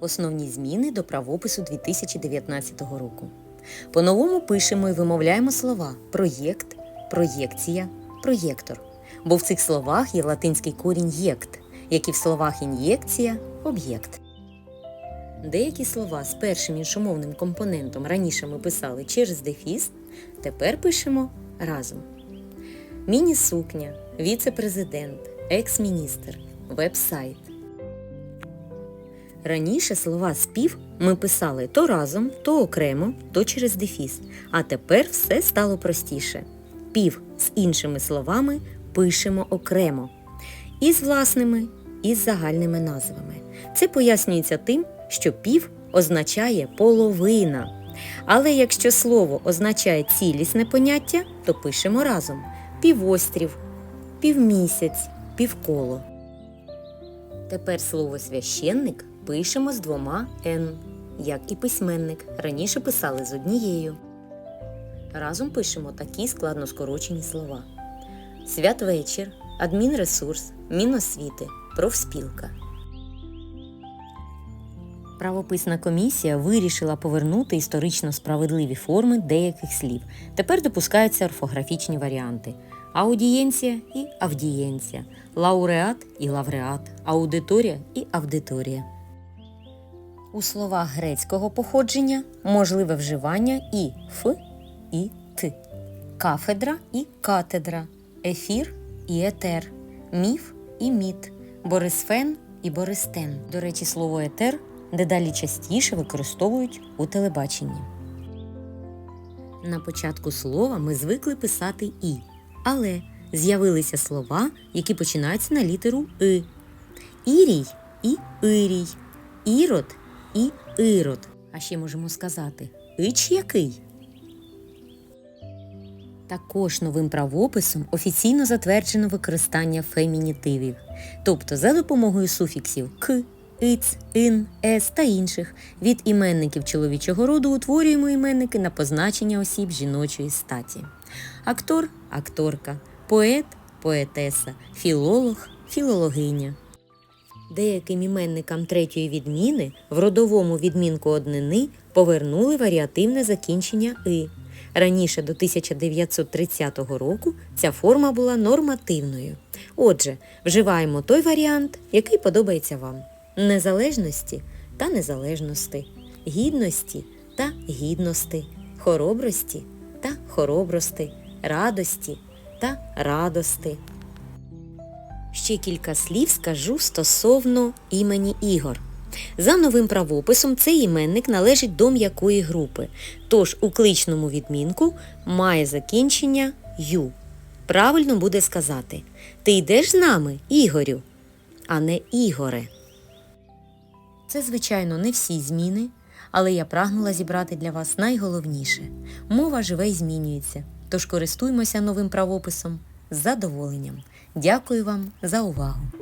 Основні зміни до правопису 2019 року. По-новому пишемо і вимовляємо слова проєкт, проєкція, проєктор. Бо в цих словах є латинський корінь єкт, як і в словах ін'єкція об'єкт. Деякі слова з першим іншомовним компонентом раніше ми писали через дефіс, тепер пишемо разом. Міні-сукня, віце-президент, екс-міністр, веб-сайт. Раніше слова спів ми писали то разом, то окремо, то через дефіс. А тепер все стало простіше. Пів з іншими словами пишемо окремо. І з власними, і з загальними назвами. Це пояснюється тим, що пів означає половина. Але якщо слово означає цілісне поняття, то пишемо разом півострів, півмісяць, півколо. Тепер слово священник пишемо з двома Н, як і письменник. Раніше писали з однією. Разом пишемо такі складно скорочені слова: святвечір, адмінресурс, міносвіти, профспілка. Правописна комісія вирішила повернути історично справедливі форми деяких слів. Тепер допускаються орфографічні варіанти: аудієнція і авдієнція, лауреат і лавреат, аудиторія і авдиторія. У словах грецького походження можливе вживання і ф, і т, кафедра і катедра, ефір і етер, міф і міт, борисфен і бористен. До речі, слово етер дедалі частіше використовують у телебаченні. На початку слова ми звикли писати і, але з'явилися слова, які починаються на літеру и. Ірій і ирій, ірод і ірод. А ще можемо сказати ич який. Також новим правописом офіційно затверджено використання фемінітивів, тобто за допомогою суфіксів к, иц, ин, ес та інших від іменників чоловічого роду утворюємо іменники на позначення осіб жіночої статі. Актор акторка, поет поетеса, філолог філологиня. Деяким іменникам третьої відміни в родовому відмінку однини повернули варіативне закінчення и. Раніше до 1930 року ця форма була нормативною. Отже, вживаємо той варіант, який подобається вам: незалежності та незалежності, гідності та гідності, хоробрості та хоробрости, радості та радости. Ще кілька слів скажу стосовно імені Ігор. За новим правописом цей іменник належить до м'якої групи, тож у кличному відмінку має закінчення ю. Правильно буде сказати Ти йдеш з нами, Ігорю, а не Ігоре. Це, звичайно, не всі зміни, але я прагнула зібрати для вас найголовніше. Мова живе і змінюється, тож користуймося новим правописом з задоволенням. Дякую вам за увагу!